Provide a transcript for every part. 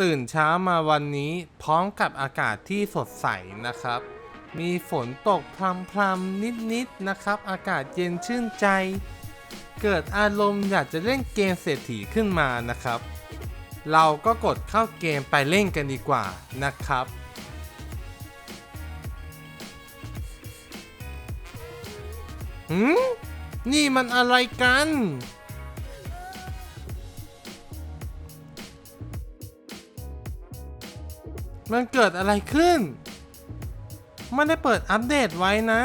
ตื่นเช้ามาวันนี้พร้อมกับอากาศที่สดใสนะครับ มีฝนตกพรำๆนิดๆนะครับ อากาศเย็นชื่นใจ เกิดอารมณ์อยากจะเล่นเกมเศรษฐีขึ้นมานะครับ เราก็กดเข้าเกมไปเล่นกันดีกว่านะครับ หืมนี่มันอะไรกัน มันเกิดอะไรขึ้น ไม่ได้เปิดอัปเดตไว้นะ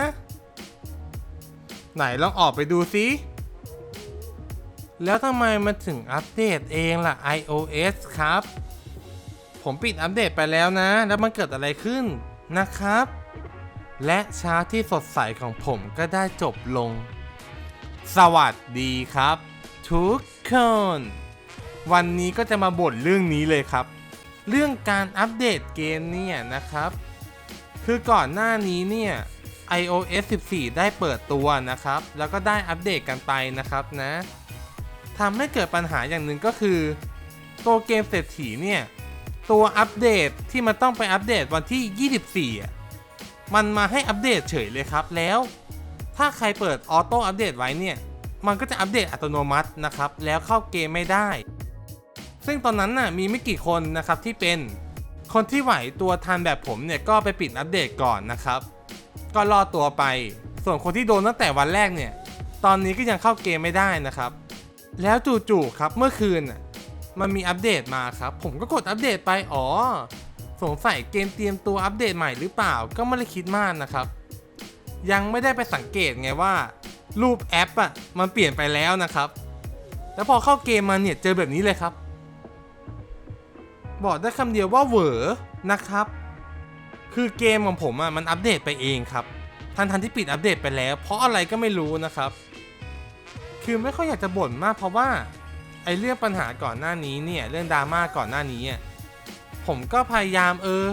ไหนลองออกไปดูสิแล้วทำไมมันถึงอัปเดตเองล่ะ iOS ครับ ผมปิดอัปเดตไปแล้วนะ แล้วมันเกิดอะไรขึ้นนะครับ และเช้าที่สดใสของผมก็ได้จบลง สวัสดีครับ ทุกคน วันนี้ก็จะมาบ่นเรื่องนี้เลยครับ เรื่องการอัปเดตเกมเนี่ยนะครับ คือก่อนหน้านี้เนี่ย iOS 14 ได้เปิดตัวนะครับ แล้วก็ได้อัปเดตกันไปนะครับนะทำให้เกิดปัญหาอย่างหนึ่งก็คือ ตัวเกมเศรษฐีเนี่ย ตัวอัปเดตที่มันต้องไปอัปเดตวันที่ 24 มันมาให้อัปเดตเฉยเลยครับแล้ว ถ้าใครเปิดออโต้อัปเดตไว้เนี่ย มันก็จะอัปเดตอัตโนมัตินะครับ แล้วเข้าเกมไม่ได้ ซึ่งตอนนั้นน่ะมีไม่กี่คนนะครับที่เป็น คนที่ไหวตัวทันแบบผมเนี่ยก็ไปปิดอัปเดตก่อนนะครับ ก็รอดตัวไป ส่วนคนที่โดนตั้งแต่วันแรกเนี่ย ตอนนี้ก็ยังเข้าเกมไม่ได้นะครับ แล้วจู่ๆครับเมื่อคืนมันมีอัปเดตมาครับ ผมก็กดอัปเดตไปอ๋อสงสัยเกมเตรียมตัวอัปเดตใหม่หรือเปล่าก็ไม่ได้คิดมากนะครับ ยังไม่ได้ไปสังเกตไงว่า รูปแอปอะมันเปลี่ยนไปแล้วนะครับ แล้วพอเข้าเกมมาเนี่ยเจอแบบนี้เลยครับ บอกได้คำเดียวว่าเวอนะครับ คือเกมของผมอะมันอัปเดตไปเองครับ ทันทันที่ปิดอัปเดตไปแล้ว เพราะอะไรก็ไม่รู้นะครับ คือไม่ค่อยอยากจะบ่นมากเพราะว่าไอเรื่องปัญหาก่อนหน้านี้เนี่ยเรื่องดราม่าก่อนหน้านี้ผมก็พยายามเออ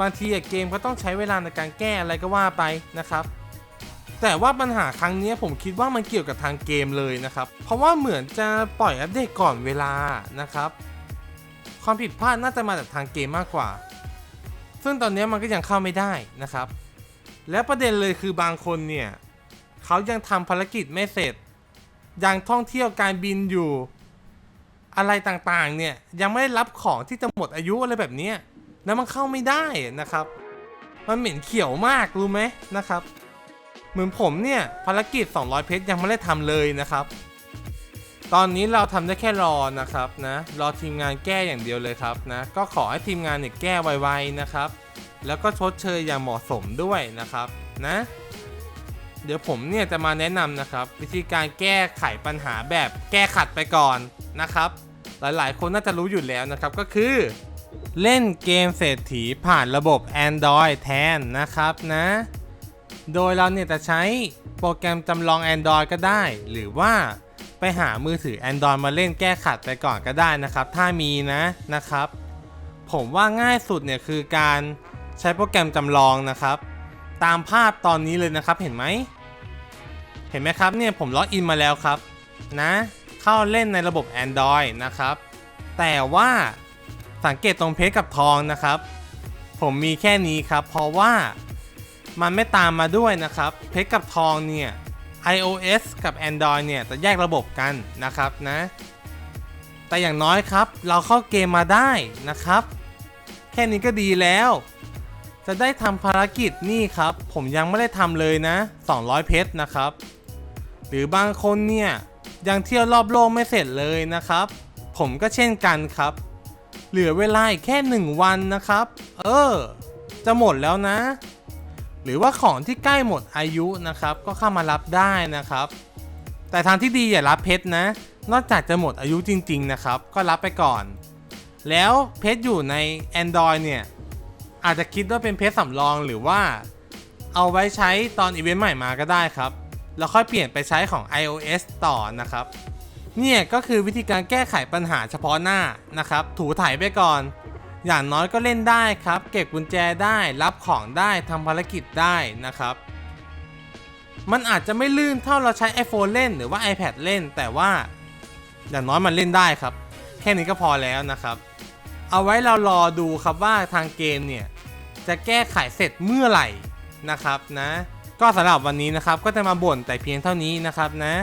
บางทีอเกมก็ต้องใช้เวลาในการแก้อะไรก็ว่าไปนะครับ แต่ว่าปัญหาครั้งนี้ผมคิดว่ามันเกี่ยวกับทางเกมเลยนะครับ เพราะว่าเหมือนจะปล่อยอัปเดตก่อนเวลานะครับ ความผิดพลาดน่าจะมาจากทางเกมมากกว่า ซึ่งตอนนี้มันก็ยังเข้าไม่ได้นะครับ และประเด็นเลยคือบางคนเนี่ยเขายังทำภารกิจไม่เสร็จ ยังท่องเที่ยวการบินอยู่ อะไรต่างๆเนี่ยยังไม่ได้รับของที่จะหมดอายุอะไรแบบนี้แล้วมันเข้าไม่ได้นะครับ มันเหม็นเขียวมากรู้ไหมนะครับ เหมือนผมเนี่ยภารกิจ 200 เพชรยังไม่ได้ทำเลยนะครับ ตอนนี้เราทำได้แค่รอนะครับนะรอทีมงานแก้อย่างเดียวเลยครับนะก็ขอให้ทีมงานเนี่ยแก้ไวๆนะครับ แล้วก็ชดเชยอย่างเหมาะสมด้วยนะครับนะ เดี๋ยวผมเนี่ยจะมาแนะนำนะครับ วิธีการแก้ไขปัญหาแบบแก้ขัดไปก่อนนะครับ หลายๆ คนน่าจะรู้อยู่แล้วนะครับก็คือ เล่นเกมเศรษฐีผ่านระบบ Android แทนนะครับนะ โดยเราเนี่ยจะใช้โปรแกรมจำลอง Android ก็ได้ หรือว่า ไปหามือถือ Android มาเล่นแก้ขัดไปก่อนก็ได้นะครับ ถ้ามีนะนะครับ ผมว่าง่ายสุดเนี่ยคือการใช้โปรแกรมจำลองนะครับ ตามภาพตอนนี้เลยนะครับเห็นไหม เห็นไหมครับเนี่ยผมล็อกอินมาแล้วครับนะเข้าเล่นในระบบ Android นะครับ แต่ว่าสังเกตตรงเพชรกับทองนะครับ ผมมีแค่นี้ครับ เพราะว่ามันไม่ตามมาด้วยนะครับ เพชรกับทองเนี่ย iOS กับ Android เนี่ยจะแยกระบบกันนะครับนะ แต่อย่างน้อยครับ เราเข้าเกมมาได้นะครับ แค่นี้ก็ดีแล้ว จะได้ทำภารกิจนี่ครับ ผมยังไม่ได้ทำเลยนะ 200 เพชรนะครับ หรือบางคนเนี่ยยังเที่ยวรอบโลกไม่เสร็จเลยนะครับ ผมก็เช่นกันครับ เหลือเวลาอีกแค่ 1 วันนะครับ เออ จะหมดแล้วนะ หรือว่าของที่ใกล้หมดอายุนะครับ ก็เข้ามารับได้นะครับ แต่ทางที่ดีอย่ารับเพชรนะ นอกจากจะหมดอายุจริง ๆ นะครับ ก็รับไปก่อน แล้วเพชรอยู่ใน Android เนี่ย อาจจะคิดว่าเป็นเพชรสำรองหรือว่าเอาไว้ใช้ตอนอีเวนต์ใหม่มาก็ได้ครับ แล้วค่อยเปลี่ยนไปใช้ของ iOS ต่อนะครับ เนี่ยก็คือวิธีการแก้ไขปัญหาเฉพาะหน้านะครับ ถูถ่ายไปก่อน อย่างน้อยก็เล่นได้ครับ เก็บกุญแจได้รับของได้ทำภารกิจได้นะครับ มันอาจจะไม่ลื่นเท่าเราใช้ iPhone เล่นหรือว่า iPad เล่น แต่ว่า อย่างน้อยมันเล่นได้ครับ แค่นี้ก็พอแล้วนะครับ เอาไว้เรารอดูครับว่าทางเกมเนี่ย จะแก้ไขเสร็จเมื่อไหร่นะครับนะ ก็สำหรับวันนี้นะครับก็จะมาบ่นแต่เพียงเท่านี้นะครับนะ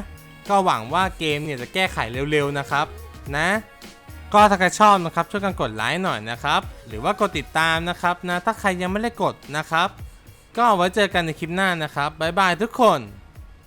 ก็หวังว่าเกมเนี่ยจะแก้ไขเร็วๆนะครับนะ ก็ถ้าใครชอบนะครับช่วยกันกดไลค์หน่อยนะครับ หรือว่ากดติดตามนะครับนะถ้าใครยังไม่ได้กดนะครับ ก็ไว้เจอกันในคลิปหน้านะครับบ๊ายบายทุกคน